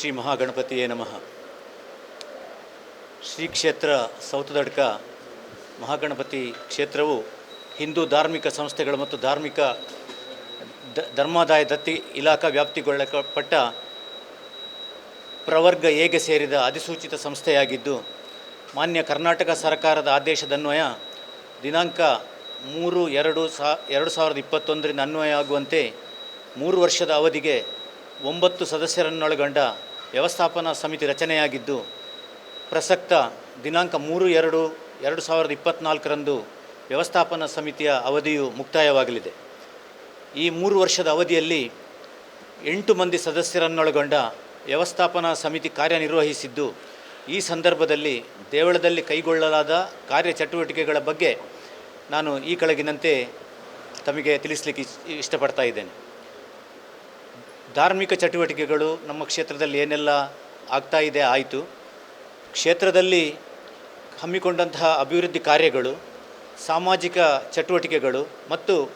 ಶ್ರೀ ಮಹಾಗಣಪತಿಯೇ ನಮಃ. ಶ್ರೀ ಕ್ಷೇತ್ರ ಸೌತದಡ್ಕ ಮಹಾಗಣಪತಿ ಕ್ಷೇತ್ರವು ಹಿಂದೂ ಧಾರ್ಮಿಕ ಸಂಸ್ಥೆಗಳು ಮತ್ತು ಧಾರ್ಮಿಕ ದ, ಧರ್ಮಾದಾಯ ದತ್ತಿ ಇಲಾಖಾ ವ್ಯಾಪ್ತಿಗೊಳ್ಳಲ್ಪಟ್ಟ ಪ್ರವರ್ಗ ಏಗೆ ಸೇರಿದ ಅಧಿಸೂಚಿತ ಸಂಸ್ಥೆಯಾಗಿದ್ದು, ಮಾನ್ಯ ಕರ್ನಾಟಕ ಸರ್ಕಾರದ ಆದೇಶದನ್ವಯ ದಿನಾಂಕ ಮೂರು ಎರಡು ಸಾ, ಎರಡು ಸಾವಿರದ ಇಪ್ಪತ್ತೊಂದರಿಂದ ಅನ್ವಯ ಆಗುವಂತೆ ಮೂರು ವರ್ಷದ ಅವಧಿಗೆ ಒಂಬತ್ತು ಸದಸ್ಯರನ್ನೊಳಗೊಂಡ ವ್ಯವಸ್ಥಾಪನಾ ಸಮಿತಿ ರಚನೆಯಾಗಿದ್ದು, ಪ್ರಸಕ್ತ ದಿನಾಂಕ ಮೂರು, ಎರಡು ಎರಡು ಸಾವಿರದ ಇಪ್ಪತ್ತ್ನಾಲ್ಕರಂದು ವ್ಯವಸ್ಥಾಪನಾ ಸಮಿತಿಯ ಅವಧಿಯು ಮುಕ್ತಾಯವಾಗಲಿದೆ. ಈ ಮೂರು ವರ್ಷದ ಅವಧಿಯಲ್ಲಿ ಎಂಟು ಮಂದಿ ಸದಸ್ಯರನ್ನೊಳಗೊಂಡ ವ್ಯವಸ್ಥಾಪನಾ ಸಮಿತಿ ಕಾರ್ಯನಿರ್ವಹಿಸಿದ್ದು, ಈ ಸಂದರ್ಭದಲ್ಲಿ ದೇವಳದಲ್ಲಿ ಕೈಗೊಳ್ಳಲಾದ ಕಾರ್ಯಚಟುವಟಿಕೆಗಳ ಬಗ್ಗೆ ನಾನು ಈ ಕೆಳಗಿನಂತೆ ತಮಗೆ ತಿಳಿಸಲಿಕ್ಕೆ ಇಷ್ಟಪಡ್ತಾ ಇದ್ದೇನೆ. ಧಾರ್ಮಿಕ ಚಟುವಟಿಕೆಗಳು ನಮ್ಮ ಕ್ಷೇತ್ರದಲ್ಲಿ ಏನೆಲ್ಲ ಆಗ್ತಾ ಇದೆ ಆಯಿತು. ಕ್ಷೇತ್ರದಲ್ಲಿ ಹಮ್ಮಿಕೊಂಡಂತಹ ಅಭಿವೃದ್ಧಿ ಕಾರ್ಯಗಳು, ಸಾಮಾಜಿಕ ಚಟುವಟಿಕೆಗಳು ಮತ್ತು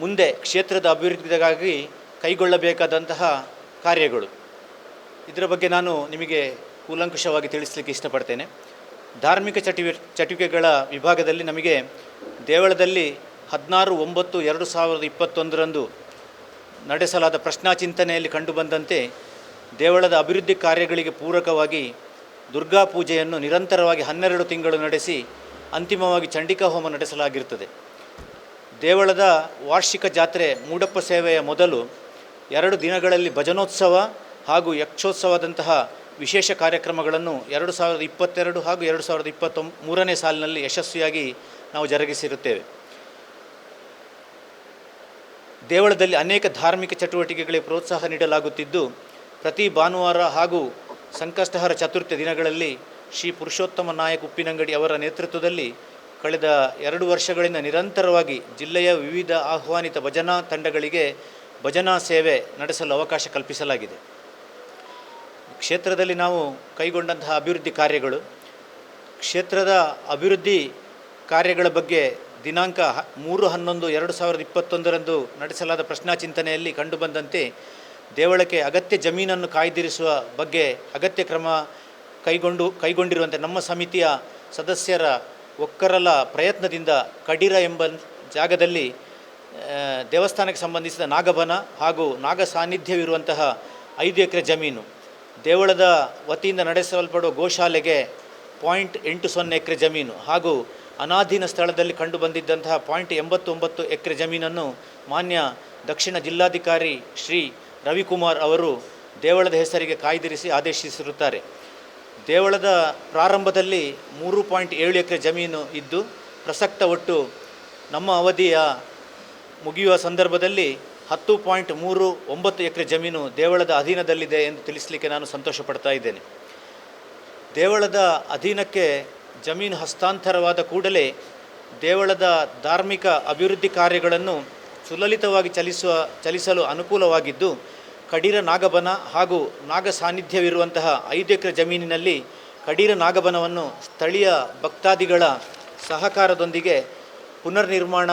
ಮುಂದೆ ಕ್ಷೇತ್ರದ ಅಭಿವೃದ್ಧಿಗಾಗಿ ಕೈಗೊಳ್ಳಬೇಕಾದಂತಹ ಕಾರ್ಯಗಳು. ಇದರ ಬಗ್ಗೆ ನಾನು ನಿಮಗೆ ಕೂಲಂಕುಷವಾಗಿ ತಿಳಿಸಲಿಕ್ಕೆ ಇಷ್ಟಪಡ್ತೇನೆ. ಧಾರ್ಮಿಕ ಚಟುವ ಚಟುವಟಿಕೆಗಳ ವಿಭಾಗದಲ್ಲಿ ನಮಗೆ ದೇವಳದಲ್ಲಿ ಹದಿನಾರು, ಒಂಬತ್ತು, ಎರಡು ಸಾವಿರದ ಇಪ್ಪತ್ತೊಂದರಂದು ನಡೆಸಲಾದ ಪ್ರಶ್ನಾ ಚಿಂತನೆಯಲ್ಲಿ ಕಂಡುಬಂದಂತೆ ದೇವಳದ ಅಭಿವೃದ್ಧಿ ಕಾರ್ಯಗಳಿಗೆ ಪೂರಕವಾಗಿ ದುರ್ಗಾ ಪೂಜೆಯನ್ನು ನಿರಂತರವಾಗಿ ಹನ್ನೆರಡು ತಿಂಗಳು ನಡೆಸಿ ಅಂತಿಮವಾಗಿ ಚಂಡಿಕಾ ಹೋಮ ನಡೆಸಲಾಗಿರುತ್ತದೆ. ದೇವಳದ ವಾರ್ಷಿಕ ಜಾತ್ರೆ ಮೂಡಪ್ಪ ಸೇವೆಯ ಮೊದಲು ಎರಡು ದಿನಗಳಲ್ಲಿ ಭಜನೋತ್ಸವ ಹಾಗೂ ಯಕ್ಷೋತ್ಸವದಂತಹ ವಿಶೇಷ ಕಾರ್ಯಕ್ರಮಗಳನ್ನು ಎರಡು ಸಾವಿರದ ಇಪ್ಪತ್ತೆರಡು ಹಾಗೂ ಎರಡು ಸಾವಿರದ ಇಪ್ಪತ್ತೊಂ ಮೂರನೇ ಸಾಲಿನಲ್ಲಿ ಯಶಸ್ವಿಯಾಗಿ ನಾವು ಜರುಗಿಸಿರುತ್ತೇವೆ. ದೇವಳದಲ್ಲಿ ಅನೇಕ ಧಾರ್ಮಿಕ ಚಟುವಟಿಕೆಗಳಿಗೆ ಪ್ರೋತ್ಸಾಹ ನೀಡಲಾಗುತ್ತಿದ್ದು, ಪ್ರತಿ ಭಾನುವಾರ ಹಾಗೂ ಸಂಕಷ್ಟಹರ ಚತುರ್ಥಿ ದಿನಗಳಲ್ಲಿ ಶ್ರೀ ಪುರುಷೋತ್ತಮ ನಾಯಕ್ ಉಪ್ಪಿನಂಗಡಿ ಅವರ ನೇತೃತ್ವದಲ್ಲಿ ಕಳೆದ ಎರಡು ವರ್ಷಗಳಿಂದ ನಿರಂತರವಾಗಿ ಜಿಲ್ಲೆಯ ವಿವಿಧ ಆಹ್ವಾನಿತ ಭಜನಾ ತಂಡಗಳಿಗೆ ಭಜನಾ ಸೇವೆ ನಡೆಸಲು ಅವಕಾಶ ಕಲ್ಪಿಸಲಾಗಿದೆ. ಕ್ಷೇತ್ರದಲ್ಲಿ ನಾವು ಕೈಗೊಂಡಂತಹ ಅಭಿವೃದ್ಧಿ ಕಾರ್ಯಗಳು, ಕ್ಷೇತ್ರದ ಅಭಿವೃದ್ಧಿ ಕಾರ್ಯಗಳ ಬಗ್ಗೆ ದಿನಾಂಕ ಮೂರು ಹನ್ನೊಂದು ಎರಡು ಸಾವಿರದ ಇಪ್ಪತ್ತೊಂದರಂದು ನಡೆಸಲಾದ ಪ್ರಶ್ನಾ ಚಿಂತನೆಯಲ್ಲಿ ಕಂಡುಬಂದಂತೆ ದೇವಳಕ್ಕೆ ಅಗತ್ಯ ಜಮೀನನ್ನು ಕಾಯ್ದಿರಿಸುವ ಬಗ್ಗೆ ಅಗತ್ಯ ಕ್ರಮ ಕೈಗೊಂಡು, ಕೈಗೊಂಡಿರುವಂತೆ ನಮ್ಮ ಸಮಿತಿಯ ಸದಸ್ಯರ ಒಕ್ಕರಲ ಪ್ರಯತ್ನದಿಂದ ಕಡಿರ ಎಂಬ ಜಾಗದಲ್ಲಿ ದೇವಸ್ಥಾನಕ್ಕೆ ಸಂಬಂಧಿಸಿದ ನಾಗಬನ ಹಾಗೂ ನಾಗ ಸಾನ್ನಿಧ್ಯವಿರುವಂತಹ ಐದು ಎಕರೆ ಜಮೀನು. ದೇವಳದ ವತಿಯಿಂದ ನಡೆಸಲ್ಪಡುವ ಗೋಶಾಲೆಗೆ ಪಾಯಿಂಟ್ ಎಂಟು ಸೊನ್ನೆ ಎಕರೆ ಜಮೀನು ಹಾಗೂ ಅನಾಧೀನ ಸ್ಥಳದಲ್ಲಿ ಕಂಡು ಬಂದಿದ್ದಂತಹ ಪಾಯಿಂಟ್ ಎಂಬತ್ತೊಂಬತ್ತು ಎಕರೆ ಜಮೀನನ್ನು ಮಾನ್ಯ ದಕ್ಷಿಣ ಜಿಲ್ಲಾಧಿಕಾರಿ ಶ್ರೀ ರವಿಕುಮಾರ್ ಅವರು ದೇವಳದ ಹೆಸರಿಗೆ ಕಾಯ್ದಿರಿಸಿ ಆದೇಶಿಸಿರುತ್ತಾರೆ. ದೇವಳದ ಪ್ರಾರಂಭದಲ್ಲಿ ಮೂರು ಪಾಯಿಂಟ್ ಏಳು ಎಕರೆ ಜಮೀನು ಇದ್ದು, ಪ್ರಸಕ್ತ ಒಟ್ಟು ನಮ್ಮ ಅವಧಿಯ ಮುಗಿಯುವ ಸಂದರ್ಭದಲ್ಲಿ ಹತ್ತು ಪಾಯಿಂಟ್ ಮೂರು ಒಂಬತ್ತು ಎಕರೆ ಜಮೀನು ದೇವಳದ ಅಧೀನದಲ್ಲಿದೆ ಎಂದು ತಿಳಿಸಲಿಕ್ಕೆ ನಾನು ಸಂತೋಷ ಪಡ್ತಾ ಇದ್ದೇನೆ. ದೇವಳದ ಅಧೀನಕ್ಕೆ ಜಮೀನು ಹಸ್ತಾಂತರವಾದ ಕೂಡಲೇ ದೇವಳದ ಧಾರ್ಮಿಕ ಅಭಿವೃದ್ಧಿ ಕಾರ್ಯಗಳನ್ನು ಸುಲಲಿತವಾಗಿ ಚಲಿಸುವ, ಚಲಿಸಲು ಅನುಕೂಲವಾಗಿದ್ದು, ಕಡೀರ ನಾಗಬನ ಹಾಗೂ ನಾಗ ಸಾನ್ನಿಧ್ಯವಿರುವಂತಹ ಐದು ಎಕರೆ ಜಮೀನಿನಲ್ಲಿ ಕಡೀರ ನಾಗಬನವನ್ನು ಸ್ಥಳೀಯ ಭಕ್ತಾದಿಗಳ ಸಹಕಾರದೊಂದಿಗೆ ಪುನರ್ನಿರ್ಮಾಣ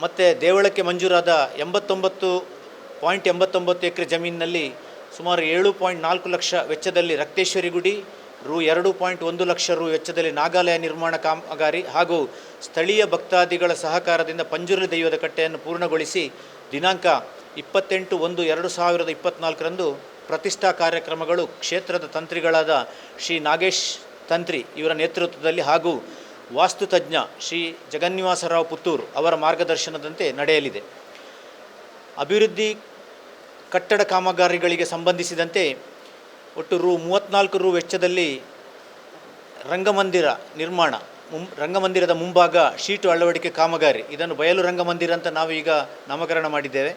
ಮತ್ತು ದೇವಳಕ್ಕೆ ಮಂಜೂರಾದ ಎಂಬತ್ತೊಂಬತ್ತು ಪಾಯಿಂಟ್ ಎಂಬತ್ತೊಂಬತ್ತು ಎಕರೆ ಜಮೀನಿನಲ್ಲಿ ಸುಮಾರು ಏಳು ಪಾಯಿಂಟ್ ನಾಲ್ಕು ಲಕ್ಷ ವೆಚ್ಚದಲ್ಲಿ ರಕ್ತೇಶ್ವರಿ ಗುಡಿ ರು ಎರಡು ಪಾಯಿಂಟ್ ಒಂದು ಲಕ್ಷ ರು ವೆಚ್ಚದಲ್ಲಿ ನಾಗಾಲಯ ನಿರ್ಮಾಣ ಕಾಮಗಾರಿ ಹಾಗೂ ಸ್ಥಳೀಯ ಭಕ್ತಾದಿಗಳ ಸಹಕಾರದಿಂದ ಪಂಜುರ್ಲಿ ದೈವದ ಕಟ್ಟೆಯನ್ನು ಪೂರ್ಣಗೊಳಿಸಿ ದಿನಾಂಕ ಇಪ್ಪತ್ತೆಂಟು ಒಂದು ಎರಡು ಸಾವಿರದ ಇಪ್ಪತ್ತ್ನಾಲ್ಕರಂದು ಪ್ರತಿಷ್ಠಾ ಕಾರ್ಯಕ್ರಮಗಳು ಕ್ಷೇತ್ರದ ತಂತ್ರಿಗಳಾದ ಶ್ರೀ ನಾಗೇಶ್ ತಂತ್ರಿ ಇವರ ನೇತೃತ್ವದಲ್ಲಿ ಹಾಗೂ ವಾಸ್ತುತಜ್ಞ ಶ್ರೀ ಜಗನ್ನಿವಾಸರಾವ್ ಪುತ್ತೂರು ಅವರ ಮಾರ್ಗದರ್ಶನದಂತೆ ನಡೆಯಲಿದೆ. ಅಭಿವೃದ್ಧಿ ಕಟ್ಟಡ ಕಾಮಗಾರಿಗಳಿಗೆ ಸಂಬಂಧಿಸಿದಂತೆ ಒಟ್ಟು ರು ಮೂವತ್ತ್ನಾಲ್ಕು ರು ವೆಚ್ಚದಲ್ಲಿ ರಂಗಮಂದಿರ ನಿರ್ಮಾಣ. ಮುಂ, ರಂಗಮಂದಿರದ ಮುಂಭಾಗ ಶೀಟು ಅಳವಡಿಕೆ ಕಾಮಗಾರಿ. ಇದನ್ನು ಬಯಲು ರಂಗಮಂದಿರ ಅಂತ ನಾವು ಈಗ ನಾಮಕರಣ ಮಾಡಿದ್ದೇವೆ.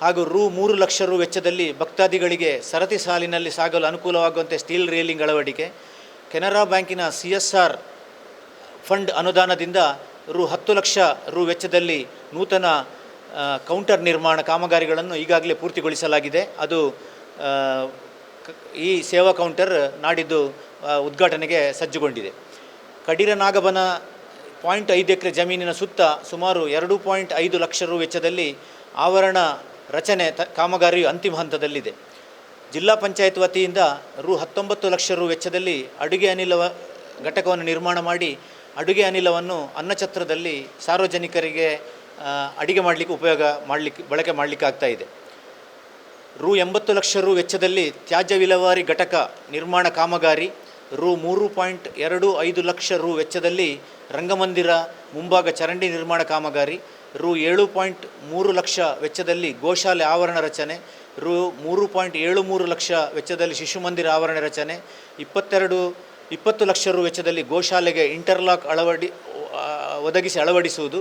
ಹಾಗೂ ರು, ಮೂರು ಲಕ್ಷ ರು ವೆಚ್ಚದಲ್ಲಿ ಭಕ್ತಾದಿಗಳಿಗೆ ಸರತಿ ಸಾಲಿನಲ್ಲಿ ಸಾಗಲು ಅನುಕೂಲವಾಗುವಂತೆ ಸ್ಟೀಲ್ ರೇಲಿಂಗ್ ಅಳವಡಿಕೆ. ಕೆನರಾ ಬ್ಯಾಂಕಿನ ಸಿ ಎಸ್ ಆರ್ ಫಂಡ್ ಅನುದಾನದಿಂದ ರು, ಹತ್ತು ಲಕ್ಷ ರು ವೆಚ್ಚದಲ್ಲಿ ನೂತನ ಕೌಂಟರ್ ನಿರ್ಮಾಣ ಕಾಮಗಾರಿಗಳನ್ನು ಈಗಾಗಲೇ ಪೂರ್ತಿಗೊಳಿಸಲಾಗಿದೆ. ಅದು ಈ ಸೇವಾ ಕೌಂಟರ್ ನಾಡಿದ್ದು ಉದ್ಘಾಟನೆಗೆ ಸಜ್ಜುಗೊಂಡಿದೆ. ಕಡಿರ ನಾಗಬನ ಪಾಯಿಂಟ್ ಐದು ಎಕರೆ ಜಮೀನಿನ ಸುತ್ತ ಸುಮಾರು ಎರಡು ಪಾಯಿಂಟ್ ಐದು ಲಕ್ಷ ರು ವೆಚ್ಚದಲ್ಲಿ ಆವರಣ ರಚನೆ ತ ಕಾಮಗಾರಿಯು ಅಂತಿಮ ಹಂತದಲ್ಲಿದೆ. ಜಿಲ್ಲಾ ಪಂಚಾಯತ್ ವತಿಯಿಂದ ರು ಹತ್ತೊಂಬತ್ತು ಲಕ್ಷ ರು ವೆಚ್ಚದಲ್ಲಿ ಅಡುಗೆ ಅನಿಲ ಘಟಕವನ್ನು ನಿರ್ಮಾಣ ಮಾಡಿ, ಅಡುಗೆ ಅನಿಲವನ್ನು ಅನ್ನಛತ್ರದಲ್ಲಿ ಸಾರ್ವಜನಿಕರಿಗೆ ಅಡಿಗೆ ಮಾಡಲಿಕ್ಕೆ ಉಪಯೋಗ ಮಾಡಲಿಕ್ಕೆ ಬಳಕೆ ಮಾಡಲಿಕ್ಕೆ ಆಗ್ತಾ ಇದೆ. ರು ಎಂಬತ್ತು ಲಕ್ಷ ರು ವೆಚ್ಚದಲ್ಲಿ ತ್ಯಾಜ್ಯ ವಿಲೇವಾರಿ ಘಟಕ ನಿರ್ಮಾಣ ಕಾಮಗಾರಿ, ರು ಮೂರು ಪಾಯಿಂಟ್ ಎರಡು ಐದು ಲಕ್ಷ ರು ವೆಚ್ಚದಲ್ಲಿ ರಂಗಮಂದಿರ ಮುಂಭಾಗ ಚರಂಡಿ ನಿರ್ಮಾಣ ಕಾಮಗಾರಿ, ರು ಏಳು ಪಾಯಿಂಟ್ ಮೂರು ಲಕ್ಷ ವೆಚ್ಚದಲ್ಲಿ ಗೋಶಾಲೆ ಆವರಣ ರಚನೆ, ರು ಮೂರು ಪಾಯಿಂಟ್ ಏಳು ಮೂರು ಲಕ್ಷ ವೆಚ್ಚದಲ್ಲಿ ಶಿಶು ಮಂದಿರ ಆವರಣ ರಚನೆ, ಇಪ್ಪತ್ತೆರಡು, ಇಪ್ಪತ್ತು ಲಕ್ಷ ರು ವೆಚ್ಚದಲ್ಲಿ ಗೋಶಾಲೆಗೆ ಇಂಟರ್ಲಾಕ್ ಅಳವಡಿ ಒದಗಿಸಿ ಅಳವಡಿಸುವುದು,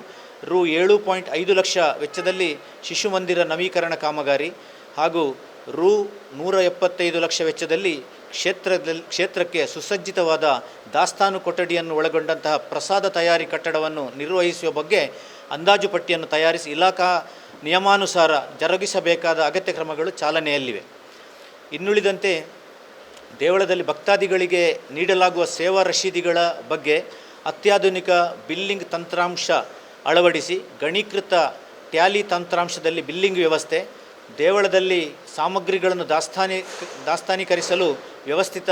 ರು ಏಳು ಪಾಯಿಂಟ್ ಐದು ಲಕ್ಷ ವೆಚ್ಚದಲ್ಲಿ ಶಿಶು ಮಂದಿರ ನವೀಕರಣ ಕಾಮಗಾರಿ ಹಾಗೂ ರು ನೂರ ಎಪ್ಪತ್ತೈದು ಲಕ್ಷ ವೆಚ್ಚದಲ್ಲಿ ಕ್ಷೇತ್ರದಲ್ಲಿ ಕ್ಷೇತ್ರಕ್ಕೆ ಸುಸಜ್ಜಿತವಾದ ದಾಸ್ತಾನು ಕೊಠಡಿಯನ್ನು ಒಳಗೊಂಡಂತಹ ಪ್ರಸಾದ ತಯಾರಿ ಕಟ್ಟಡವನ್ನು ನಿರ್ವಹಿಸುವ ಬಗ್ಗೆ ಅಂದಾಜು ಪಟ್ಟಿಯನ್ನು ತಯಾರಿಸಿ ಇಲಾಖಾ ನಿಯಮಾನುಸಾರ ಜರುಗಿಸಬೇಕಾದ ಅಗತ್ಯ ಕ್ರಮಗಳು ಚಾಲನೆಯಲ್ಲಿವೆ. ಇನ್ನುಳಿದಂತೆ ದೇವಳದಲ್ಲಿ ಭಕ್ತಾದಿಗಳಿಗೆ ನೀಡಲಾಗುವ ಸೇವಾ ರಶೀದಿಗಳ ಬಗ್ಗೆ ಅತ್ಯಾಧುನಿಕ ಬಿಲ್ಲಿಂಗ್ ತಂತ್ರಾಂಶ ಅಳವಡಿಸಿ ಗಣೀಕೃತ ಟ್ಯಾಲಿ ತಂತ್ರಾಂಶದಲ್ಲಿ ಬಿಲ್ಲಿಂಗ್ ವ್ಯವಸ್ಥೆ ದೇವಳದಲ್ಲಿ ಸಾಮಗ್ರಿಗಳನ್ನು ದಾಸ್ತಾನಿ ದಾಸ್ತಾನೀಕರಿಸಲು ವ್ಯವಸ್ಥಿತ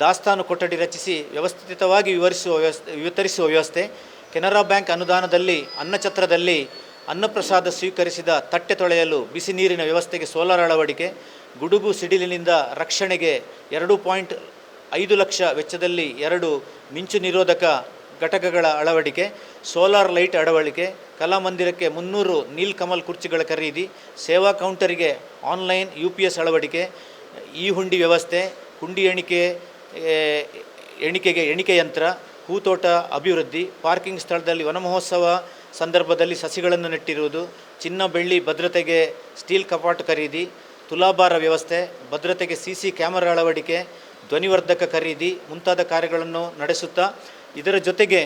ದಾಸ್ತಾನು ಕೊಠಡಿ ರಚಿಸಿ ವ್ಯವಸ್ಥಿತವಾಗಿ ವಿವರಿಸುವ ವ್ಯವಸ್ಥೆ ವಿತರಿಸುವ ವ್ಯವಸ್ಥೆ. ಕೆನರಾ ಬ್ಯಾಂಕ್ ಅನುದಾನದಲ್ಲಿ ಅನ್ನಛತ್ರದಲ್ಲಿ ಅನ್ನಪ್ರಸಾದ ಸ್ವೀಕರಿಸಿದ ತಟ್ಟೆ ತೊಳೆಯಲು ಬಿಸಿ ನೀರಿನ ವ್ಯವಸ್ಥೆಗೆ ಸೋಲಾರ್ ಅಳವಡಿಕೆ. ಗುಡುಗು ಸಿಡಿಲಿನಿಂದ ರಕ್ಷಣೆಗೆ ಎರಡು ಪಾಯಿಂಟ್ ಐದು ಲಕ್ಷ ವೆಚ್ಚದಲ್ಲಿ ಎರಡು ಮಿಂಚು ನಿರೋಧಕ ಘಟಕಗಳ ಅಳವಡಿಕೆ. ಸೋಲಾರ್ ಲೈಟ್ ಅಳವಡಿಕೆ. ಕಲಾಮಂದಿರಕ್ಕೆ ಮುನ್ನೂರು ನೀಲ್ಕಮಲ್ ಕುರ್ಚಿಗಳ ಖರೀದಿ, ಸೇವಾ ಕೌಂಟರಿಗೆ ಆನ್ಲೈನ್ ಯು ಪಿ ಎಸ್ ಅಳವಡಿಕೆ, ಈ ಹುಂಡಿ ವ್ಯವಸ್ಥೆ, ಹುಂಡಿ ಎಣಿಕೆ ಎಣಿಕೆಗೆ ಎಣಿಕೆ ಯಂತ್ರ, ಹೂತೋಟ ಅಭಿವೃದ್ಧಿ, ಪಾರ್ಕಿಂಗ್ ಸ್ಥಳದಲ್ಲಿ ವನಮಹೋತ್ಸವ ಸಂದರ್ಭದಲ್ಲಿ ಸಸಿಗಳನ್ನು ನೆಟ್ಟಿರುವುದು, ಚಿನ್ನ ಬೆಳ್ಳಿ ಭದ್ರತೆಗೆ ಸ್ಟೀಲ್ ಕಪಾಟು ಖರೀದಿ, ತುಲಾಭಾರ ವ್ಯವಸ್ಥೆ, ಭದ್ರತೆಗೆ ಸಿ ಸಿ ಕ್ಯಾಮರಾ ಅಳವಡಿಕೆ, ಧ್ವನಿವರ್ಧಕ ಖರೀದಿ ಮುಂತಾದ ಕಾರ್ಯಗಳನ್ನು ನಡೆಸುತ್ತಾ ಇದರ ಜೊತೆಗೆ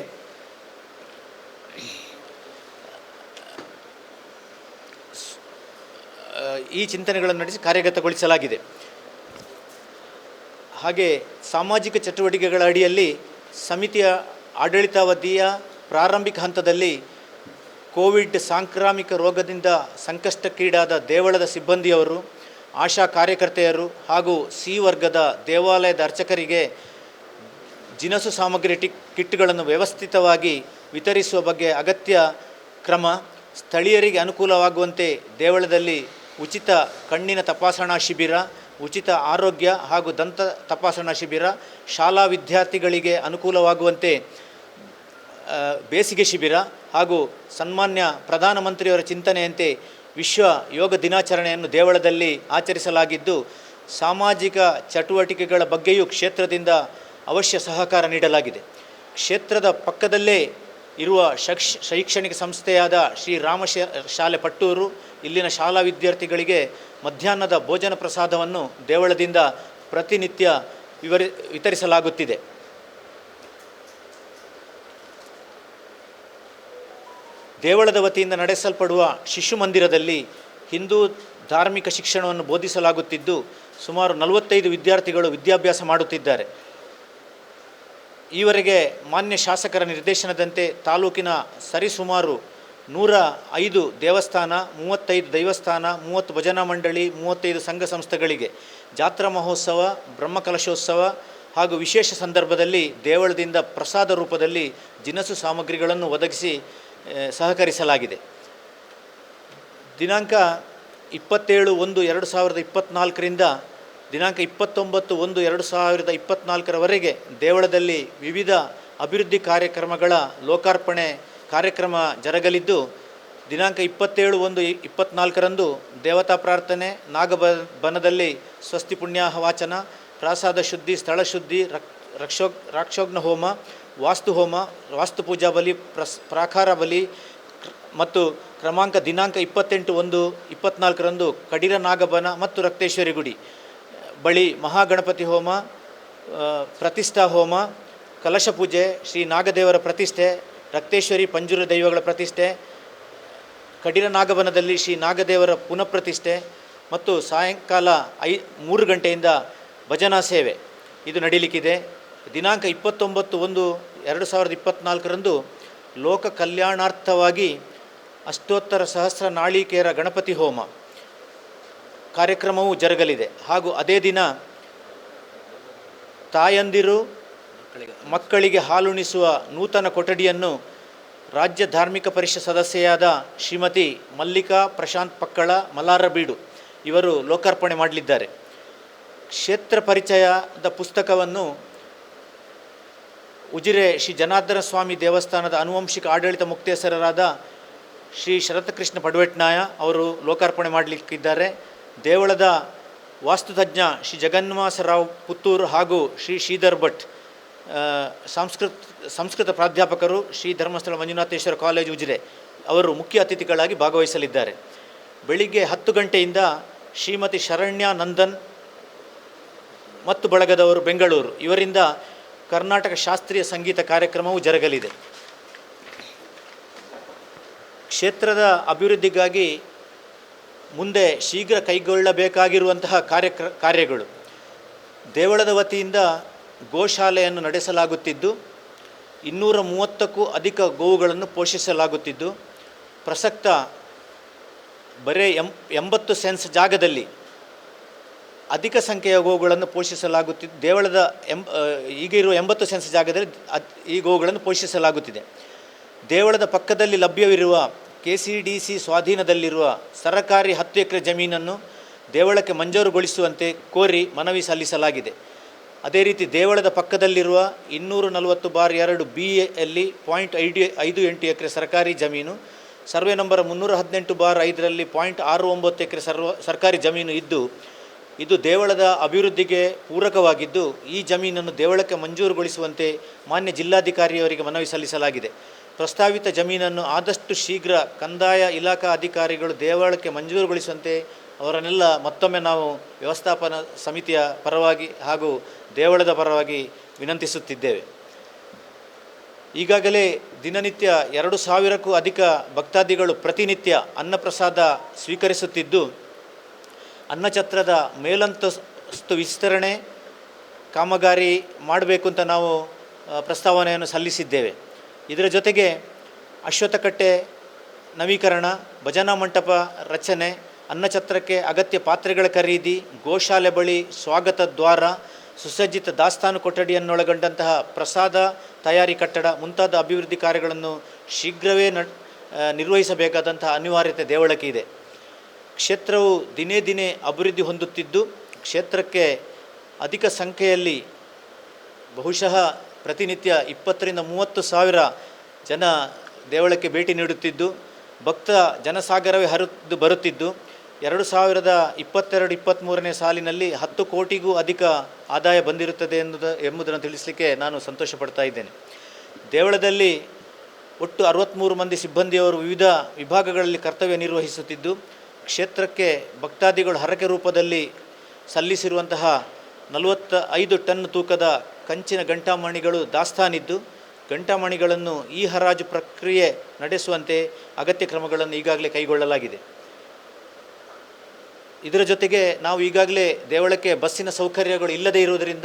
ಈ ಚಿಂತನೆಗಳನ್ನು ನಡೆಸಿ ಕಾರ್ಯಗತಗೊಳಿಸಲಾಗಿದೆ. ಹಾಗೆ ಸಾಮಾಜಿಕ ಚಟುವಟಿಕೆಗಳ ಅಡಿಯಲ್ಲಿ ಸಮಿತಿಯ ಆಡಳಿತಾವಧಿಯ ಪ್ರಾರಂಭಿಕ ಹಂತದಲ್ಲಿ ಕೋವಿಡ್ ಸಾಂಕ್ರಾಮಿಕ ರೋಗದಿಂದ ಸಂಕಷ್ಟಕ್ಕೀಡಾದ ದೇವಳದ ಸಿಬ್ಬಂದಿಯವರು, ಆಶಾ ಕಾರ್ಯಕರ್ತೆಯರು ಹಾಗೂ ಸಿ ವರ್ಗದ ದೇವಾಲಯದ ಅರ್ಚಕರಿಗೆ ಜಿನಸು ಸಾಮಗ್ರಿ ಟಿಕ್ ಕಿಟ್ಗಳನ್ನು ವ್ಯವಸ್ಥಿತವಾಗಿ ವಿತರಿಸುವ ಬಗ್ಗೆ ಅಗತ್ಯ ಕ್ರಮ ಸ್ಥಳೀಯರಿಗೆ ಅನುಕೂಲವಾಗುವಂತೆ ದೇವಳದಲ್ಲಿ ಉಚಿತ ಕಣ್ಣಿನ ತಪಾಸಣಾ ಶಿಬಿರ, ಉಚಿತ ಆರೋಗ್ಯ ಹಾಗೂ ದಂತ ತಪಾಸಣಾ ಶಿಬಿರ ಶಾಲಾ ವಿದ್ಯಾರ್ಥಿಗಳಿಗೆ ಅನುಕೂಲವಾಗುವಂತೆ ಬೇಸಿಗೆ ಶಿಬಿರ ಹಾಗೂ ಸನ್ಮಾನ್ಯ ಪ್ರಧಾನಮಂತ್ರಿಯವರ ಚಿಂತನೆಯಂತೆ ವಿಶ್ವ ಯೋಗ ದಿನಾಚರಣೆಯನ್ನು ದೇವಳದಲ್ಲಿ ಆಚರಿಸಲಾಗಿದ್ದು, ಸಾಮಾಜಿಕ ಚಟುವಟಿಕೆಗಳ ಬಗ್ಗೆಯೂ ಕ್ಷೇತ್ರದಿಂದ ಅವಶ್ಯ ಸಹಕಾರ ನೀಡಲಾಗಿದೆ. ಕ್ಷೇತ್ರದ ಪಕ್ಕದಲ್ಲೇ ಇರುವ ಶಕ್ಷ, ಶೈಕ್ಷಣಿಕ ಸಂಸ್ಥೆಯಾದ ಶ್ರೀ ರಾಮ ಶಾಲೆ ಪಟ್ಟೂರು, ಇಲ್ಲಿನ ಶಾಲಾ ವಿದ್ಯಾರ್ಥಿಗಳಿಗೆ ಮಧ್ಯಾಹ್ನದ ಭೋಜನ ಪ್ರಸಾದವನ್ನು ದೇವಳದಿಂದ ಪ್ರತಿನಿತ್ಯ ವಿವರಿ, ವಿತರಿಸಲಾಗುತ್ತಿದೆ. ದೇವಳದ ವತಿಯಿಂದ ನಡೆಸಲ್ಪಡುವ ಶಿಶು ಮಂದಿರದಲ್ಲಿ ಹಿಂದೂ ಧಾರ್ಮಿಕ ಶಿಕ್ಷಣವನ್ನು ಬೋಧಿಸಲಾಗುತ್ತಿದ್ದು, ಸುಮಾರು ನಲವತ್ತೈದು ವಿದ್ಯಾರ್ಥಿಗಳು ವಿದ್ಯಾಭ್ಯಾಸ ಮಾಡುತ್ತಿದ್ದಾರೆ. ಈವರೆಗೆ ಮಾನ್ಯ ಶಾಸಕರ ನಿರ್ದೇಶನದಂತೆ ತಾಲೂಕಿನ ಸರಿಸುಮಾರು ನೂರ ಐದು ದೇವಸ್ಥಾನ, ಮೂವತ್ತೈದು ದೈವಸ್ಥಾನ, ಮೂವತ್ತು ಭಜನಾ ಮಂಡಳಿ, ಮೂವತ್ತೈದು ಸಂಘ ಸಂಸ್ಥೆಗಳಿಗೆ ಜಾತ್ರಾ ಮಹೋತ್ಸವ, ಬ್ರಹ್ಮಕಲಶೋತ್ಸವ ಹಾಗೂ ವಿಶೇಷ ಸಂದರ್ಭದಲ್ಲಿ ದೇವಳದಿಂದ ಪ್ರಸಾದ ರೂಪದಲ್ಲಿ ಜಿನಸು ಸಾಮಗ್ರಿಗಳನ್ನು ಒದಗಿಸಿ ಸಹಕರಿಸಲಾಗಿದೆ. ದಿನಾಂಕ ಇಪ್ಪತ್ತೇಳು ಒಂದು ಎರಡು ಸಾವಿರದ ಇಪ್ಪತ್ತ್ನಾಲ್ಕರಿಂದ ದಿನಾಂಕ ಇಪ್ಪತ್ತೊಂಬತ್ತು ಒಂದು ಎರಡು ಸಾವಿರದ ಇಪ್ಪತ್ತ್ನಾಲ್ಕರವರೆಗೆ ದೇವಳದಲ್ಲಿ ವಿವಿಧ ಅಭಿವೃದ್ಧಿ ಕಾರ್ಯಕ್ರಮಗಳ ಲೋಕಾರ್ಪಣೆ ಕಾರ್ಯಕ್ರಮ ಜರಗಲಿದ್ದು, ದಿನಾಂಕ ಇಪ್ಪತ್ತೇಳು ಒಂದು ಇಪ್ಪತ್ತ್ನಾಲ್ಕರಂದು ದೇವತಾ ಪ್ರಾರ್ಥನೆ ನಾಗಬ ಬನದಲ್ಲಿ ಸ್ವಸ್ತಿ ಪುಣ್ಯಾಹ ವಾಚನ, ಪ್ರಾಸಾದ ಶುದ್ಧಿ, ಸ್ಥಳ ಶುದ್ಧಿ, ರಕ್ ರಕ್ಷೋ ರಾಕ್ಷೋಗ್ನ ಹೋಮ, ವಾಸ್ತು ಹೋಮ, ವಾಸ್ತು ಪೂಜಾ ಬಲಿ, ಪ್ರಸ್, ಪ್ರಾಕಾರ ಬಲಿ ಮತ್ತು ಕ್ರಮಾಂಕ ದಿನಾಂಕ ಇಪ್ಪತ್ತೆಂಟು ಒಂದು ಇಪ್ಪತ್ನಾಲ್ಕರಂದು ಕಡಿರ ನಾಗಬನ ಮತ್ತು ರಕ್ತೇಶ್ವರಿ ಗುಡಿ. ಬಳಿ ಮಹಾಗಣಪತಿ ಹೋಮ ಪ್ರತಿಷ್ಠಾ ಹೋಮ, ಕಲಶ ಪೂಜೆ, ಶ್ರೀ ನಾಗದೇವರ ಪ್ರತಿಷ್ಠೆ, ರಕ್ತೇಶ್ವರಿ ಪಂಜುರ ದೈವಗಳ ಪ್ರತಿಷ್ಠೆ ಕಡಿರ ನಾಗವನದಲ್ಲಿ ಶ್ರೀ ನಾಗದೇವರ ಪುನಃಪ್ರತಿಷ್ಠೆ ಮತ್ತು ಸಾಯಂಕಾಲ ಐ, ಮೂರು ಗಂಟೆಯಿಂದ ಭಜನಾ ಸೇವೆ. ಇದು ನಡೀಲಿಕ್ಕಿದೆ. ದಿನಾಂಕ ಇಪ್ಪತ್ತೊಂಬತ್ತು ಒಂದು ಎರಡು ಸಾವಿರದ ಇಪ್ಪತ್ತ್ನಾಲ್ಕರಂದು ಲೋಕ ಕಲ್ಯಾಣಾರ್ಥವಾಗಿ ಅಷ್ಟೋತ್ತರ ಸಹಸ್ರ ನಾಳಿಕೇರ ಗಣಪತಿ ಹೋಮ. ಕಾರ್ಯಕ್ರಮವೂ ಜರುಗಲಿದೆ. ಹಾಗೂ ಅದೇ ದಿನ ತಾಯಂದಿರು ಮಕ್ಕಳಿಗೆ ಹಾಲುಣಿಸುವ ನೂತನ ಕೊಠಡಿಯನ್ನು ರಾಜ್ಯ ಧಾರ್ಮಿಕ ಪರಿಷತ್ ಸದಸ್ಯೆಯಾದ ಶ್ರೀಮತಿ ಮಲ್ಲಿಕಾ ಪ್ರಶಾಂತ್ ಪಕ್ಕಳ ಮಲಾರಬೀಡು ಇವರು ಲೋಕಾರ್ಪಣೆ ಮಾಡಲಿದ್ದಾರೆ. ಕ್ಷೇತ್ರ ಪರಿಚಯದ ಪುಸ್ತಕವನ್ನು ಉಜಿರೆ ಶ್ರೀ ಜನಾರ್ದನ ಸ್ವಾಮಿ ದೇವಸ್ಥಾನದ ಅನುವಂಶಿಕ ಆಡಳಿತ ಮುಕ್ತೇಸರರಾದ ಶ್ರೀ ಶರತ್ಕೃಷ್ಣ ಬಡ್ವೆಟ್ನಾಯ ಅವರು ಲೋಕಾರ್ಪಣೆ ಮಾಡಲಿಕ್ಕಿದ್ದಾರೆ. ದೇವಳದ ವಾಸ್ತುತಜ್ಞ ಶ್ರೀ ಜಗನ್ವಾಸರಾವ್ ಪುತ್ತೂರು ಹಾಗೂ ಶ್ರೀ ಶ್ರೀಧರ್ ಭಟ್ ಸಂಸ್ಕೃತ ಸಂಸ್ಕೃತ ಪ್ರಾಧ್ಯಾಪಕರು ಶ್ರೀ ಧರ್ಮಸ್ಥಳ ಮಂಜುನಾಥೇಶ್ವರ ಕಾಲೇಜು ಉಜಿರೆ ಅವರು ಮುಖ್ಯ ಅತಿಥಿಗಳಾಗಿ ಭಾಗವಹಿಸಲಿದ್ದಾರೆ. ಬೆಳಿಗ್ಗೆ ಹತ್ತು ಗಂಟೆಯಿಂದ ಶ್ರೀಮತಿ ಶರಣ್ಯ ನಂದನ್ ಮತ್ತು ಬಳಗದವರು ಬೆಂಗಳೂರು. ಇವರಿಂದ ಕರ್ನಾಟಕ ಶಾಸ್ತ್ರೀಯ ಸಂಗೀತ ಕಾರ್ಯಕ್ರಮವು ಜರುಗಲಿದೆ. ಕ್ಷೇತ್ರದ ಅಭಿವೃದ್ಧಿಗಾಗಿ ಮುಂದೆ ಶೀಘ್ರ ಕೈಗೊಳ್ಳಬೇಕಾಗಿರುವಂತಹ ಕಾರ್ಯಕ್ರ, ಕಾರ್ಯಗಳು. ದೇವಳದ ವತಿಯಿಂದ ಗೋಶಾಲೆಯನ್ನು ನಡೆಸಲಾಗುತ್ತಿದ್ದು ಇನ್ನೂರ ಮೂವತ್ತಕ್ಕೂ ಅಧಿಕ ಗೋವುಗಳನ್ನು ಪೋಷಿಸಲಾಗುತ್ತಿದ್ದು, ಪ್ರಸಕ್ತ ಬರೇ ಎಂ, ಎಂಬತ್ತು ಸೆನ್ಸ್ ಜಾಗದಲ್ಲಿ ಅಧಿಕ ಸಂಖ್ಯೆಯ ಗೋವುಗಳನ್ನು ಪೋಷಿಸಲಾಗುತ್ತಿದ್ದು ದೇವಳದ ಎಂ ಈಗ ಇರುವ ಎಂಬತ್ತು ಸೆನ್ಸ್ ಜಾಗದಲ್ಲಿ ಈ ಗೋವುಗಳನ್ನು ಪೋಷಿಸಲಾಗುತ್ತಿದೆ. ದೇವಳದ ಪಕ್ಕದಲ್ಲಿ ಲಭ್ಯವಿರುವ ಕೆ ಸಿ ಡಿ ಸಿ ಸ್ವಾಧೀನದಲ್ಲಿರುವ ಸರಕಾರಿ ಹತ್ತು ಎಕರೆ ಜಮೀನನ್ನು ದೇವಳಕ್ಕೆ ಮಂಜೂರುಗೊಳಿಸುವಂತೆ ಕೋರಿ ಮನವಿ ಸಲ್ಲಿಸಲಾಗಿದೆ. ಅದೇ ರೀತಿ ದೇವಳದ ಪಕ್ಕದಲ್ಲಿರುವ ಇನ್ನೂರು ನಲವತ್ತು ಬಾರ್ ಎರಡು ಬಿ ಎಲ್ಲಿ ಪಾಯಿಂಟ್ ಐದು ಐದು ಎಂಟು ಎಕರೆ ಸರ್ಕಾರಿ ಜಮೀನು, ಸರ್ವೆ ನಂಬರ್ ಮುನ್ನೂರ ಹದಿನೆಂಟು ಬಾರ್ ಐದರಲ್ಲಿ ಪಾಯಿಂಟ್ ಆರು ಒಂಬತ್ತು ಎಕರೆ ಸರ್ವ ಸರ್ಕಾರಿ ಜಮೀನು ಇದ್ದು, ಇದು ದೇವಳದ ಅಭಿವೃದ್ಧಿಗೆ ಪೂರಕವಾಗಿದ್ದು, ಈ ಜಮೀನನ್ನು ದೇವಳಕ್ಕೆ ಮಂಜೂರುಗೊಳಿಸುವಂತೆ ಮಾನ್ಯ ಜಿಲ್ಲಾಧಿಕಾರಿಯವರಿಗೆ ಮನವಿ ಸಲ್ಲಿಸಲಾಗಿದೆ. ಪ್ರಸ್ತಾವಿತ ಜಮೀನನ್ನು ಆದಷ್ಟು ಶೀಘ್ರ ಕಂದಾಯ ಇಲಾಖಾ ಅಧಿಕಾರಿಗಳು ದೇವಾಲಯಕ್ಕೆ ಮಂಜೂರುಗೊಳಿಸುವಂತೆ ಅವರನ್ನೆಲ್ಲ ಮತ್ತೊಮ್ಮೆ ನಾವು ವ್ಯವಸ್ಥಾಪನಾ ಸಮಿತಿಯ ಪರವಾಗಿ ಹಾಗೂ ದೇವಳದ ಪರವಾಗಿ ವಿನಂತಿಸುತ್ತಿದ್ದೇವೆ. ಈಗಾಗಲೇ ದಿನನಿತ್ಯ ಎರಡು ಸಾವಿರಕ್ಕೂ ಅಧಿಕ ಭಕ್ತಾದಿಗಳು ಪ್ರತಿನಿತ್ಯ ಅನ್ನಪ್ರಸಾದ ಸ್ವೀಕರಿಸುತ್ತಿದ್ದು ಅನ್ನಛತ್ರದ ಮೇಲಂತಸ್ತು ವಿಸ್ತರಣೆ ಕಾಮಗಾರಿ ಮಾಡಬೇಕು ಅಂತ ನಾವು ಪ್ರಸ್ತಾವನೆಯನ್ನು ಸಲ್ಲಿಸಿದ್ದೇವೆ. ಇದರ ಜೊತೆಗೆ ಅಶ್ವತ್ಥಕಟ್ಟೆ ನವೀಕರಣ, ಭಜನಾ ಮಂಟಪ ರಚನೆ, ಅನ್ನಛತ್ರಕ್ಕೆ ಅಗತ್ಯ ಪಾತ್ರೆಗಳ ಖರೀದಿ, ಗೋಶಾಲೆ ಬಳಿ ಸ್ವಾಗತ ದ್ವಾರ, ಸುಸಜ್ಜಿತ ದಾಸ್ತಾನು ಕೊಠಡಿಯನ್ನೊಳಗೊಂಡಂತಹ ಪ್ರಸಾದ ತಯಾರಿ ಕಟ್ಟಡ ಮುಂತಾದ ಅಭಿವೃದ್ಧಿ ಕಾರ್ಯಗಳನ್ನು ಶೀಘ್ರವೇ ನ ನಿರ್ವಹಿಸಬೇಕಾದಂತಹ ಅನಿವಾರ್ಯತೆ ದೇವಳಕ್ಕೆ ಇದೆ. ಕ್ಷೇತ್ರವು ದಿನೇ ದಿನೇ ಅಭಿವೃದ್ಧಿ ಹೊಂದುತ್ತಿದ್ದು, ಕ್ಷೇತ್ರಕ್ಕೆ ಅಧಿಕ ಸಂಖ್ಯೆಯಲ್ಲಿ ಬಹುಶಃ ಪ್ರತಿನಿತ್ಯ ಇಪ್ಪತ್ತರಿಂದ ಮೂವತ್ತು ಸಾವಿರ ಜನ ದೇವಳಕ್ಕೆ ಭೇಟಿ ನೀಡುತ್ತಿದ್ದು, ಭಕ್ತ ಜನಸಾಗರವೇ ಹರಿದು ಬರುತ್ತಿದ್ದು, ಎರಡು ಸಾವಿರದ ಇಪ್ಪತ್ತೆರಡು ಇಪ್ಪತ್ತ್ಮೂರನೇ ಸಾಲಿನಲ್ಲಿ ಹತ್ತು ಕೋಟಿಗೂ ಅಧಿಕ ಆದಾಯ ಬಂದಿರುತ್ತದೆ ಎಂದು ಎಂಬುದನ್ನು ತಿಳಿಸಲಿಕ್ಕೆ ನಾನು ಸಂತೋಷ ಪಡ್ತಾ ಇದ್ದೇನೆ. ದೇವಳದಲ್ಲಿ ಒಟ್ಟು ಅರವತ್ತ್ಮೂರು ಮಂದಿ ಸಿಬ್ಬಂದಿಯವರು ವಿವಿಧ ವಿಭಾಗಗಳಲ್ಲಿ ಕರ್ತವ್ಯ ನಿರ್ವಹಿಸುತ್ತಿದ್ದು, ಕ್ಷೇತ್ರಕ್ಕೆ ಭಕ್ತಾದಿಗಳು ಹರಕೆ ರೂಪದಲ್ಲಿ ಸಲ್ಲಿಸಿರುವಂತಹ ನಲವತ್ತ ಐದು ಟನ್ ತೂಕದ ಕಂಚಿನ ಗಂಟಾಮಣಿಗಳು ದಾಸ್ತಾನಿದ್ದು. ಗಂಟಾಮಣಿಗಳನ್ನು ಈ ಹರಾಜು ಪ್ರಕ್ರಿಯೆ ನಡೆಸುವಂತೆ ಅಗತ್ಯ ಕ್ರಮಗಳನ್ನು ಈಗಾಗಲೇ ಕೈಗೊಳ್ಳಲಾಗಿದೆ. ಇದರ ಜೊತೆಗೆ ನಾವು ಈಗಾಗಲೇ ದೇವಳಕ್ಕೆ ಬಸ್ಸಿನ ಸೌಕರ್ಯಗಳು ಇಲ್ಲದೇ ಇರುವುದರಿಂದ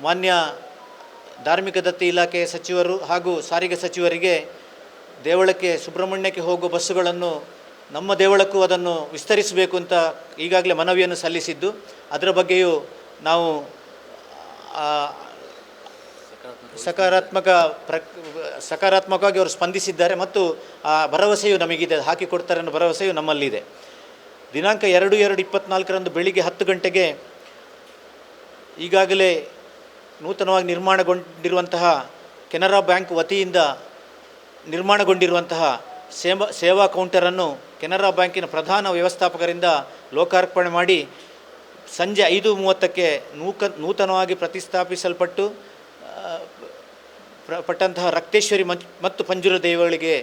ಮಾನ್ಯ ಧಾರ್ಮಿಕ ದತ್ತಿ ಇಲಾಖೆಯ ಸಚಿವರು ಹಾಗೂ ಸಾರಿಗೆ ಸಚಿವರಿಗೆ ದೇವಳಕ್ಕೆ, ಸುಬ್ರಹ್ಮಣ್ಯಕ್ಕೆ ಹೋಗುವ ಬಸ್ಸುಗಳನ್ನು ನಮ್ಮ ದೇವಳಕ್ಕೂ ಅದನ್ನು ವಿಸ್ತರಿಸಬೇಕು ಅಂತ ಈಗಾಗಲೇ ಮನವಿಯನ್ನು ಸಲ್ಲಿಸಿದ್ದು. ಅದರ ಬಗ್ಗೆಯೂ ನಾವು ಸಕಾರಾತ್ಮಕ ಪ್ರಕ್, ಸಕಾರಾತ್ಮಕವಾಗಿ ಅವರು ಸ್ಪಂದಿಸಿದ್ದಾರೆ ಮತ್ತು ಆ ಭರವಸೆಯು ನಮಗಿದೆ ಹಾಕಿಕೊಡ್ತಾರೆ ಅನ್ನೋ ಭರವಸೆಯು ನಮ್ಮಲ್ಲಿದೆ. ದಿನಾಂಕ ಎರಡು ಎರಡು ಇಪ್ಪತ್ನಾಲ್ಕರಂದು ಬೆಳಿಗ್ಗೆ ಹತ್ತು ಗಂಟೆಗೆ ಈಗಾಗಲೇ ನೂತನವಾಗಿ ನಿರ್ಮಾಣಗೊಂಡಿರುವಂತಹ ಕೆನರಾ ಬ್ಯಾಂಕ್ ವತಿಯಿಂದ ನಿರ್ಮಾಣಗೊಂಡಿರುವಂತಹ ಸೇವಾ ಸೇವಾ ಕೌಂಟರನ್ನು ಕೆನರಾ ಬ್ಯಾಂಕಿನ ಪ್ರಧಾನ ವ್ಯವಸ್ಥಾಪಕರಿಂದ ಲೋಕಾರ್ಪಣೆ ಮಾಡಿ ಸಂಜೆ ಐದು ಮೂವತ್ತಕ್ಕೆ ನೂಕ, ನೂತನವಾಗಿ ಪ್ರತಿಷ್ಠಾಪಿಸಲ್ಪಟ್ಟು ಪಟ್ಟಂತಹ ರಕ್ತೇಶ್ವರಿ ಮತ್ತು ಪಂಜುರ ದೇವಗಳಿಗೆ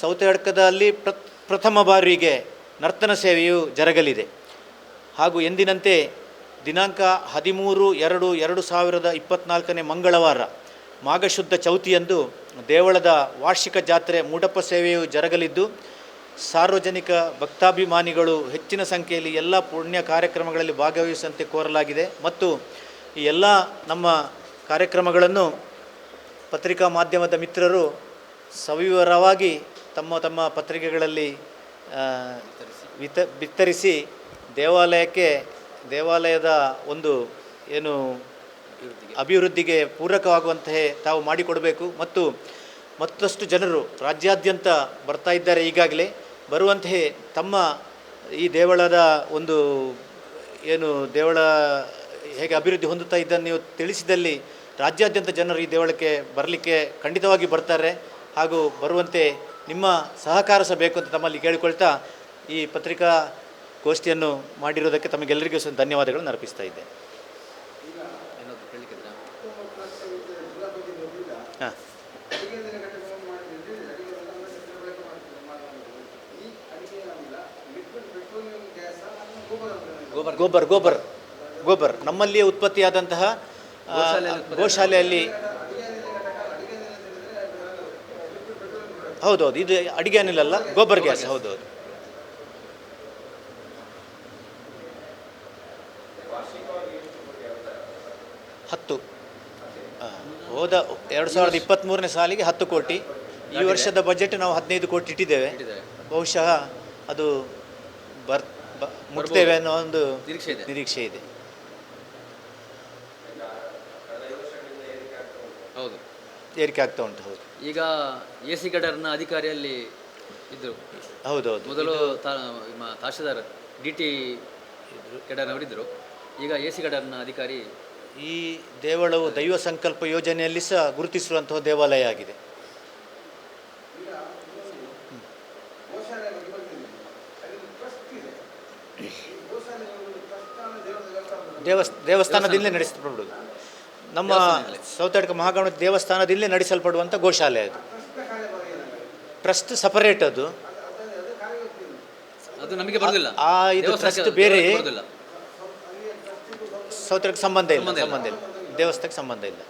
ಸೌತೆಡ್ಕದಲ್ಲಿ ಪ್ರ, ಪ್ರಥಮ ಬಾರಿಗೆ ನರ್ತನ ಸೇವೆಯು ಜರಗಲಿದೆ. ಹಾಗೂ ಎಂದಿನಂತೆ ದಿನಾಂಕ ಹದಿಮೂರು ಎರಡು ಎರಡು ಸಾವಿರದ ಇಪ್ಪತ್ತ್ನಾಲ್ಕನೇ ಮಂಗಳವಾರ ಮಾಘಶುದ್ಧ ಚೌತಿಯಂದು ದೇವಳದ ವಾರ್ಷಿಕ ಜಾತ್ರೆ ಮೂಡಪ್ಪ ಸೇವೆಯು ಜರಗಲಿದ್ದು ಸಾರ್ವಜನಿಕ ಭಕ್ತಾಭಿಮಾನಿಗಳು ಹೆಚ್ಚಿನ ಸಂಖ್ಯೆಯಲ್ಲಿ ಎಲ್ಲ ಪುಣ್ಯ ಕಾರ್ಯಕ್ರಮಗಳಲ್ಲಿ ಭಾಗವಹಿಸುವಂತೆ ಕೋರಲಾಗಿದೆ. ಮತ್ತು ಈ ಎಲ್ಲ ನಮ್ಮ ಕಾರ್ಯಕ್ರಮಗಳನ್ನು ಪತ್ರಿಕಾ ಮಾಧ್ಯಮದ ಮಿತ್ರರು ಸವಿವರವಾಗಿ ತಮ್ಮ ತಮ್ಮ ಪತ್ರಿಕೆಗಳಲ್ಲಿ ವಿತ ಬಿತ್ತರಿಸಿ ದೇವಾಲಯಕ್ಕೆ ದೇವಾಲಯದ ಒಂದು ಏನು ಅಭಿವೃದ್ಧಿಗೆ. ಪೂರಕವಾಗುವಂತಹ ತಾವು ಮಾಡಿಕೊಡಬೇಕು. ಮತ್ತು ಮತ್ತಷ್ಟು ಜನರು ರಾಜ್ಯಾದ್ಯಂತ ಬರ್ತಾ ಇದ್ದಾರೆ ಈಗಾಗಲೇ. ಬರುವಂತೆ ತಮ್ಮ ಈ ದೇವಳದ ಒಂದು ಏನು ದೇವಳ ಹೇಗೆ ಅಭಿವೃದ್ಧಿ ಹೊಂದುತ್ತಾ ಇದ್ದನ್ನು ನೀವು ತಿಳಿಸಿದಲ್ಲಿ ರಾಜ್ಯಾದ್ಯಂತ ಜನರು ಈ ದೇವಳಕ್ಕೆ ಬರಲಿಕ್ಕೆ ಖಂಡಿತವಾಗಿ ಬರ್ತಾರೆ. ಹಾಗೂ ಬರುವಂತೆ ನಿಮ್ಮ ಸಹಕಾರ ಸಹ ಬೇಕು ಅಂತ ತಮ್ಮಲ್ಲಿ ಕೇಳಿಕೊಳ್ತಾ ಈ ಪತ್ರಿಕಾ ಗೋಷ್ಠಿಯನ್ನು ಮಾಡಿರೋದಕ್ಕೆ ತಮಗೆಲ್ಲರಿಗೂ ಸಹ ಧನ್ಯವಾದಗಳನ್ನು ಅರ್ಪಿಸ್ತಾ ಇದ್ದೆ ಹಾಂ. ಗೋಬರ್ ಗೋಬರ್ ಗೋಬರ್ ಗೋಬರ್ ನಮ್ಮಲ್ಲಿಯೇ ಉತ್ಪತ್ತಿಯಾದಂತಹ ಗೋಶಾಲೆಯಲ್ಲಿ ಹೌದೌದು ಇದು ಅಡಿಗೆ ಅನಿಲಲ್ಲ ಗೋಬರ್ ಗ್ಯಾಸ್ ಹೌದೌದು. ಹತ್ತು. ಹೋದ ಎರಡು ಸಾವಿರದ ಇಪ್ಪತ್ತ್ಮೂರನೇ ಸಾಲಿಗೆ ಹತ್ತು ಕೋಟಿ. ಈ ವರ್ಷದ ಬಜೆಟ್ ನಾವು ಹದಿನೈದು ಕೋಟಿ ಇಟ್ಟಿದ್ದೇವೆ. ಬಹುಶಃ ಅದು ಮುಟ್ತೇವೆ ಅನ್ನೋ ಒಂದು ನಿರೀಕ್ಷೆ ಇದೆ. ನಿರೀಕ್ಷೆ ಇದೆ. ಹೌದು. ಏರಿಕೆ ಆಗ್ತಾ ಉಂಟು ಹೌದು. ಈಗ ಎ ಸಿ ಗಡರ್ನ ಅಧಿಕಾರಿಯಲ್ಲಿ ಇದ್ದರು ಹೌದೌದು ಮೊದಲು ತಹಶೀಲ್ದಾರ್ ಡಿ ಟಿ ಗಡರ್ ಅವರಿದ್ದರು ಈಗ ಎ ಸಿ ಗಡರ್ನ ಅಧಿಕಾರಿ ಈ ದೇವಳವು ದೈವ ಸಂಕಲ್ಪ ಯೋಜನೆಯಲ್ಲಿ ಸಹ ಗುರುತಿಸಿರುವಂತಹ ದೇವಾಲಯ ಆಗಿದೆ. ದೇವಸ್ ದೇವಸ್ಥಾನದಿಂದಲೇ ನಡೆಸಲ್ಪಡುವುದು ನಮ್ಮ ಸೌತಡ್ಕ ಮಹಾಗಣ ದೇವಸ್ಥಾನದಿಂದಲೇ ನಡೆಸಲ್ಪಡುವಂಥ ಗೋಶಾಲೆ ಅದು. ಟ್ರಸ್ಟ್ ಸಪರೇಟ್ ಅದು. ಅದು ನಮಗೆ ಬರೋದಿಲ್ಲ. ಆ ಇದು ಟ್ರಸ್ಟ್ ಬೇರೆ. ಸೌತಡ್ಕ ಸಂಬಂಧ ಇಲ್ಲ. ಸಂಬಂಧ ಇಲ್ಲ. ದೇವಸ್ಥಾನಕ್ಕೆ ಸಂಬಂಧ ಇಲ್ಲ.